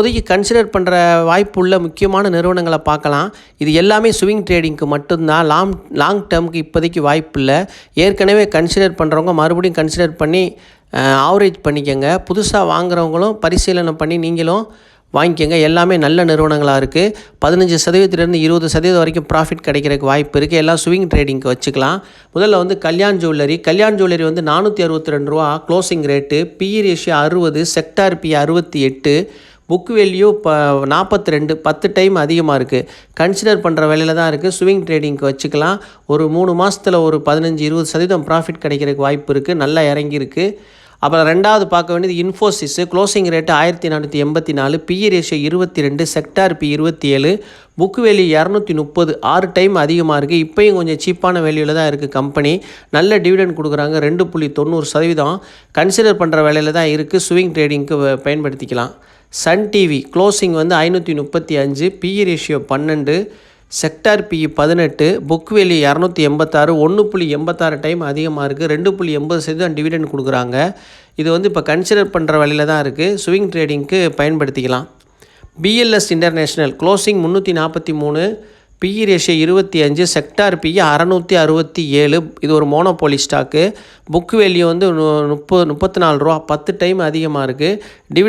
இப்போதைக்கு கன்சிடர் பண்ணுற வாய்ப்பு உள்ள முக்கியமான நிறுவனங்களை பார்க்கலாம். இது எல்லாமே ஸ்விங் ட்ரேடிங்க்கு மட்டும்தான். லாங் லாங் டேர்முக்கு இப்போதைக்கு வாய்ப்பு இல்லை ஏற்கனவே கன்சிடர் பண்ணுறவங்க மறுபடியும் கன்சிடர் பண்ணி ஆவரேஜ் பண்ணிக்கோங்க. புதுசாக வாங்குறவங்களும் பரிசீலனை பண்ணி நீங்களும் வாங்கிக்கோங்க. எல்லாமே நல்ல நிறுவனங்களாக இருக்குது பதினஞ்சு சதவீதத்துலேருந்து இருபது சதவீதம் வரைக்கும் ப்ராஃபிட் கிடைக்கிறதுக்கு வாய்ப்பு இருக்குது எல்லாம் ஸ்விங் ட்ரேடிங்க்கு வச்சுக்கலாம். முதல்ல வந்து கல்யாண் ஜுவல்லரி. கல்யாண் ஜுவல்லரி வந்து நானூற்றி அறுபத்தி ரெண்டு ரூபா க்ளோசிங் ரேட்டு பிஇ ரேஷியோ அறுபது செக்டார் பி அறுபத்தி எட்டு. புக் வேல்யூ இப்போ நாற்பத்தி ரெண்டு பத்து டைம் அதிகமாக இருக்குது கன்சிடர் பண்ணுற வேலையில் தான் இருக்குது ஸ்விங் ட்ரேடிங்க்கு வச்சுக்கலாம். ஒரு மூணு மாதத்தில் ஒரு பதினஞ்சு இருபது சதவீதம் ப்ராஃபிட் கிடைக்கிறதுக்கு வாய்ப்பு இருக்குது நல்லா இறங்கியிருக்கு. அப்புறம் ரெண்டாவது பார்க்க வேண்டியது இன்ஃபோசிஸ் க்ளோசிங் ரேட்டு ஆயிரத்தி நானூற்றி எண்பத்தி நாலு பிஇ ரேஷியோ இருபத்தி ரெண்டு செக்டார் பி இருபத்தி ஏழு புக் வேல்யூ இரநூத்தி முப்பது ஆறு டைம் அதிகமாக இருக்குது இப்போயும் கொஞ்சம் சீப்பான வேல்யூவில் தான் இருக்குது கம்பெனி நல்ல டிவிடெண்ட் கொடுக்குறாங்க ரெண்டு புள்ளி தொண்ணூறு சதவீதம். கன்சிடர் பண்ணுற வேலையில் தான் இருக்குது ஸ்விங் ட்ரேடிங்க்கு பயன்படுத்திக்கலாம். சன் டிவி க்ளோசிங் வந்து ஐநூற்றி முப்பத்தி அஞ்சு பிஇ ரேஷியோ பன்னெண்டு. செக்டார் பிஇ பதினெட்டு புக் வேல்யூ இரநூத்தி எண்பத்தாறு ஒன்று புள்ளி எண்பத்தாறு டைம் அதிகமாக இருக்குது ரெண்டு புள்ளி எண்பது சதவீதம் டிவிடெண்ட் கொடுக்குறாங்க. இது வந்து இப்போ கன்சிடர் பண்ணுற வழியில் தான் இருக்குது ஸ்விங் ட்ரேடிங்க்கு பயன்படுத்திக்கலாம். பிஎல்எஸ் இன்டர்நேஷ்னல் க்ளோசிங் முந்நூற்றி நாற்பத்தி மூணு பிஇ ரேஷியோ இருபத்தி அஞ்சு செக்டார் பிஇ அறநூற்றி அறுபத்தி ஏழு. இது ஒரு மோனோபோலி ஸ்டாக்கு புக் வேல்யூ வந்து முப்பது முப்பத்தி நாலு ரூபா பத்து டைம் அதிகமாக இருக்குது டிவிடன்